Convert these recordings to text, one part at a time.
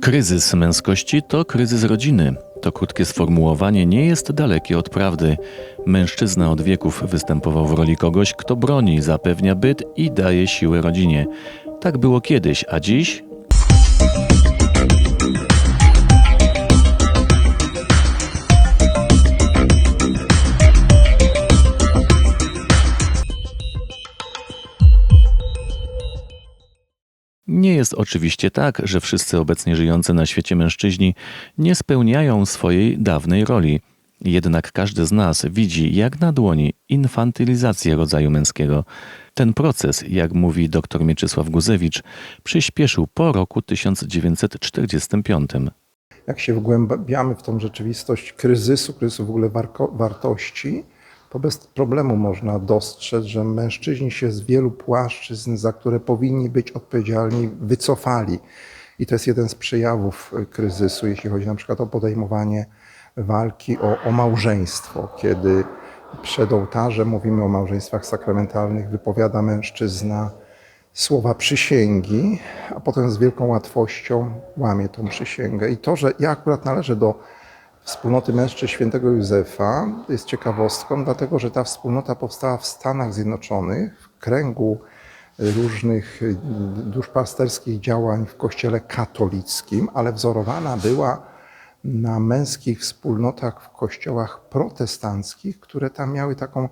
Kryzys męskości to kryzys rodziny. To krótkie sformułowanie nie jest dalekie od prawdy. Mężczyzna od wieków występował w roli kogoś, kto broni, zapewnia byt i daje siłę rodzinie. Tak było kiedyś, a dziś jest oczywiście tak, że wszyscy obecnie żyjący na świecie mężczyźni nie spełniają swojej dawnej roli. Jednak każdy z nas widzi jak na dłoni infantylizację rodzaju męskiego. Ten proces, jak mówi dr Mieczysław Guzewicz, przyspieszył po roku 1945. jak się wgłębiamy w tą rzeczywistość kryzysu, kryzysu w ogóle wartości, to bez problemu można dostrzec, że mężczyźni się z wielu płaszczyzn, za które powinni być odpowiedzialni, wycofali. I to jest jeden z przejawów y, kryzysu, jeśli chodzi na przykład o podejmowanie walki o, o małżeństwo, kiedy przed ołtarzem mówimy o małżeństwach sakramentalnych, wypowiada mężczyzna słowa przysięgi, a potem z wielką łatwością łamie tą przysięgę. I to, że ja akurat należę do wspólnoty mężczyzn świętego Józefa, jest ciekawostką, dlatego że ta wspólnota powstała w Stanach Zjednoczonych w kręgu różnych y, duszpasterskich działań w kościele katolickim, ale wzorowana była na męskich wspólnotach w kościołach protestanckich, które tam miały taką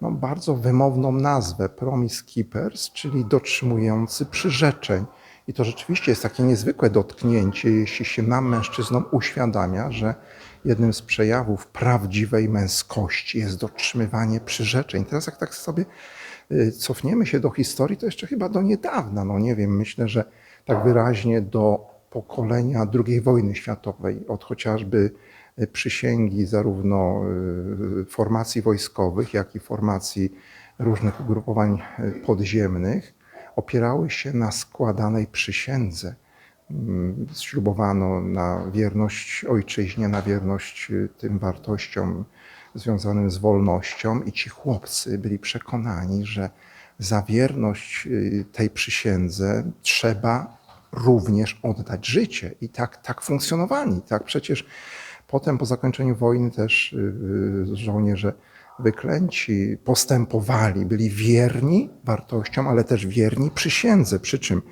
no, bardzo wymowną nazwę promise keepers, czyli dotrzymujący przyrzeczeń. I to rzeczywiście jest takie niezwykłe dotknięcie, jeśli się nam mężczyznom uświadamia, że jednym z przejawów prawdziwej męskości jest dotrzymywanie przyrzeczeń. Teraz jak tak sobie y, cofniemy się do historii, to jeszcze chyba do niedawna, no nie wiem, myślę, że tak wyraźnie do pokolenia II wojny światowej, od chociażby y, przysięgi zarówno y, formacji wojskowych, jak i formacji różnych ugrupowań podziemnych, opierały się na składanej przysiędze. Ślubowano na wierność ojczyźnie, na wierność y, tym wartościom związanym z wolnością, i ci chłopcy byli przekonani, że za wierność y, tej przysiędze trzeba również oddać życie. I tak, tak funkcjonowali. Tak przecież potem po zakończeniu wojny też y, żołnierze wyklęci postępowali, byli wierni wartościom, ale też wierni przysiędze. Przy czym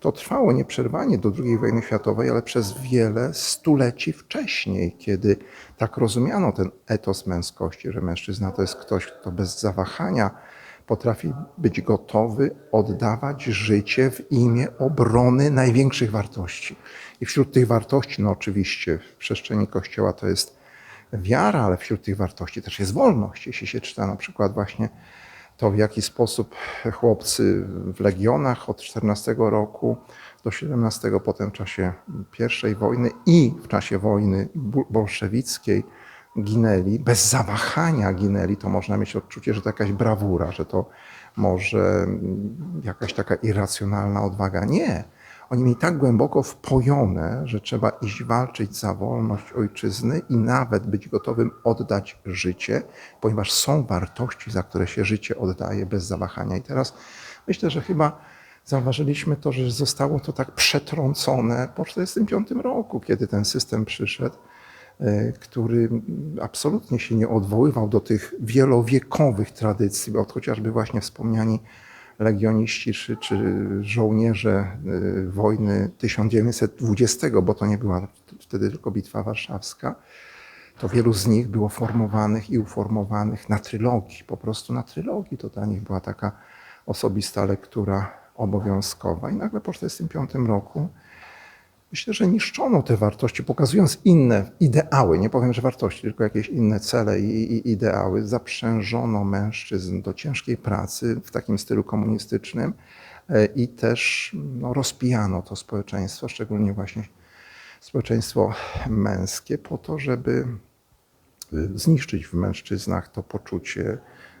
to trwało nieprzerwanie do II wojny światowej, ale przez wiele stuleci wcześniej, kiedy tak rozumiano ten etos męskości, że mężczyzna to jest ktoś, kto bez zawahania potrafi być gotowy oddawać życie w imię obrony największych wartości. I wśród tych wartości, no oczywiście w przestrzeni Kościoła to jest wiara, ale wśród tych wartości też jest wolność. Jeśli się czyta na przykład właśnie to, w jaki sposób chłopcy w legionach od 14 roku do 17, potem w czasie I wojny i w czasie wojny bolszewickiej ginęli, bez zawahania ginęli, to można mieć odczucie, że to jakaś brawura, że to może mm, jakaś taka irracjonalna odwaga. Nie. Oni mieli tak głęboko wpojone, że trzeba iść walczyć za wolność ojczyzny i nawet być gotowym oddać życie, ponieważ są wartości, za które się życie oddaje bez zawahania. I teraz myślę, że chyba zauważyliśmy to, że zostało to tak przetrącone po 1945 roku, kiedy ten system przyszedł e, który absolutnie się nie odwoływał do tych wielowiekowych tradycji, bo chociażby właśnie wspomniani legioniści czy, czy żołnierze y, wojny 1920, bo to nie była wtedy tylko Bitwa Warszawska, to wielu z nich było formowanych i uformowanych na trylogii, po prostu na trylogii. To dla nich była taka osobista lektura obowiązkowa. I nagle po 1945 roku myślę, że niszczono te wartości, pokazując inne ideały, nie powiem, że wartości, tylko jakieś inne cele i, i ideały. Zaprzężono mężczyzn do ciężkiej pracy w takim stylu komunistycznym e, i też no, rozpijano to społeczeństwo, szczególnie właśnie społeczeństwo męskie, po to, żeby y, zniszczyć w mężczyznach to poczucie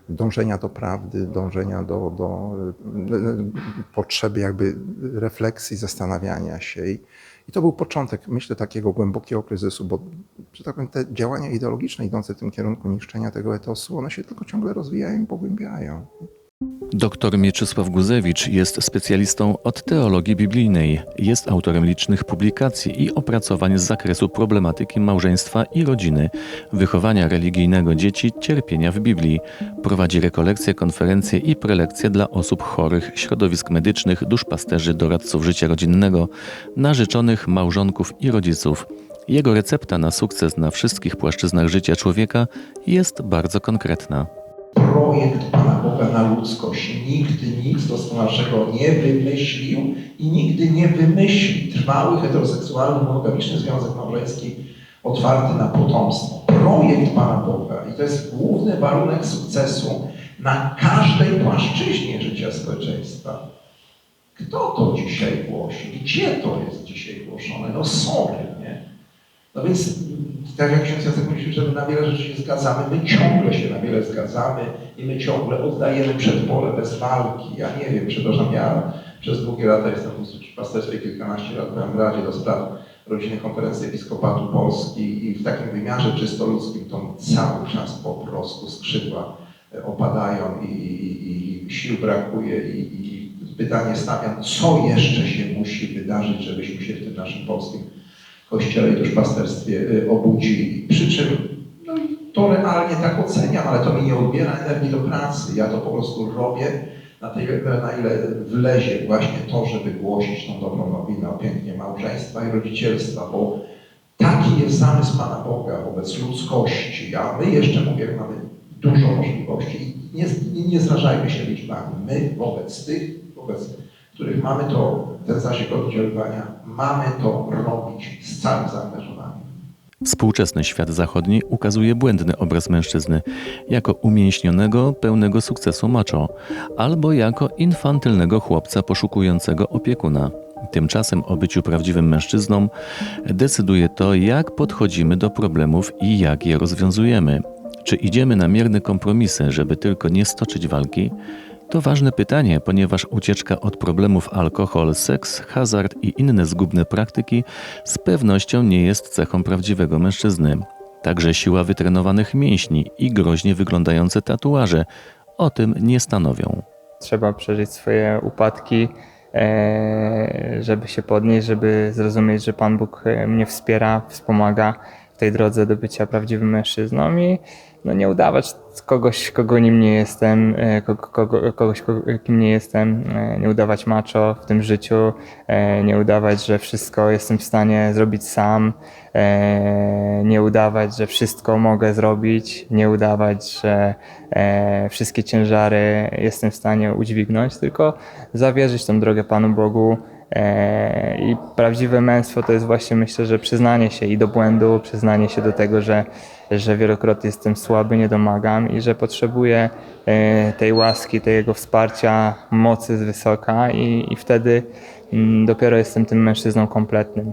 dążenia do prawdy, dążenia do, do y, y, potrzeby jakby refleksji, zastanawiania się. I, I to był początek, myślę, takiego głębokiego kryzysu, bo że tak powiem, te działania ideologiczne idące w tym kierunku niszczenia tego etosu, one się tylko ciągle rozwijają i pogłębiają. Dr Mieczysław Guzewicz jest specjalistą od teologii biblijnej. Jest autorem licznych publikacji i opracowań z zakresu problematyki małżeństwa i rodziny, wychowania religijnego dzieci, cierpienia w Biblii. Prowadzi rekolekcje, konferencje i prelekcje dla osób chorych, środowisk medycznych, duszpasterzy, doradców życia rodzinnego, narzeczonych, małżonków i rodziców. Jego recepta na sukces na wszystkich płaszczyznach życia człowieka jest bardzo konkretna. Projekt Pana Boga na ludzkość. Nigdy nic doskonalszego nie wymyślił i nigdy nie wymyśli. Trwały, heteroseksualny, monogamiczny związek małżeński otwarty na potomstwo. Projekt Pana Boga i to jest główny warunek sukcesu na każdej płaszczyźnie życia społeczeństwa. Kto to dzisiaj głosi? Gdzie to jest dzisiaj głoszone? No sorry, nie? No więc, tak jak ksiądz Jacek mówił, że my na wiele rzeczy się zgadzamy, my ciągle się na wiele zgadzamy i my ciągle oddajemy przed pole bez walki. Ja nie wiem, przepraszam, ja przez długie lata jestem w pasterstwie, kilkanaście lat byłem w Radzie do Spraw Rodziny Konferencji Episkopatu Polski i w takim wymiarze czysto ludzkim to cały czas po prostu skrzydła e, opadają i, i, i sił brakuje i, i pytanie stawiam, co jeszcze się musi wydarzyć, żebyśmy się w tym naszym polskim kościele i duszpasterstwie y, obudzili. Przy czym no, to realnie tak oceniam, ale to mi nie odbiera energii do pracy. Ja to po prostu robię na tyle, na ile wlezie właśnie to, żeby głosić tą dobrą nowinę o pięknie małżeństwa i rodzicielstwa, bo taki jest zamysł Pana Boga wobec ludzkości, a my jeszcze, mówię, mamy dużo możliwości i nie, nie, nie zrażajmy się liczbami. My wobec tych, wobec których mamy to, ten zasięg oddziaływania, mamy to robić z całym zaangażowaniem. Współczesny świat zachodni ukazuje błędny obraz mężczyzny jako umięśnionego, pełnego sukcesu macho, albo jako infantylnego chłopca poszukującego opiekuna. Tymczasem o byciu prawdziwym mężczyzną decyduje to, jak podchodzimy do problemów i jak je rozwiązujemy. Czy idziemy na mierne kompromisy, żeby tylko nie stoczyć walki? To ważne pytanie, ponieważ ucieczka od problemów alkohol, seks, hazard i inne zgubne praktyki z pewnością nie jest cechą prawdziwego mężczyzny. Także siła wytrenowanych mięśni i groźnie wyglądające tatuaże o tym nie stanowią. Trzeba przeżyć swoje upadki, e, żeby się podnieść, żeby zrozumieć, że Pan Bóg e, mnie wspiera, wspomaga w tej drodze do bycia prawdziwym mężczyzną i no nie udawać kogoś, kogo nim nie jestem, e, kogo, kogo, kogoś, kogo, kim nie jestem, e, nie udawać macho w tym życiu, e, nie udawać, że wszystko jestem w stanie zrobić sam, nie udawać, że wszystko mogę zrobić, nie udawać, że wszystkie ciężary jestem w stanie udźwignąć, tylko zawierzyć tą drogę Panu Bogu. E, I prawdziwe męstwo to jest właśnie, myślę, że przyznanie się i do błędu, przyznanie się do tego, że, że wielokrotnie jestem słaby, nie domagam i że potrzebuję e, tej łaski, tego wsparcia, mocy z wysoka i, i wtedy mm, dopiero jestem tym mężczyzną kompletnym.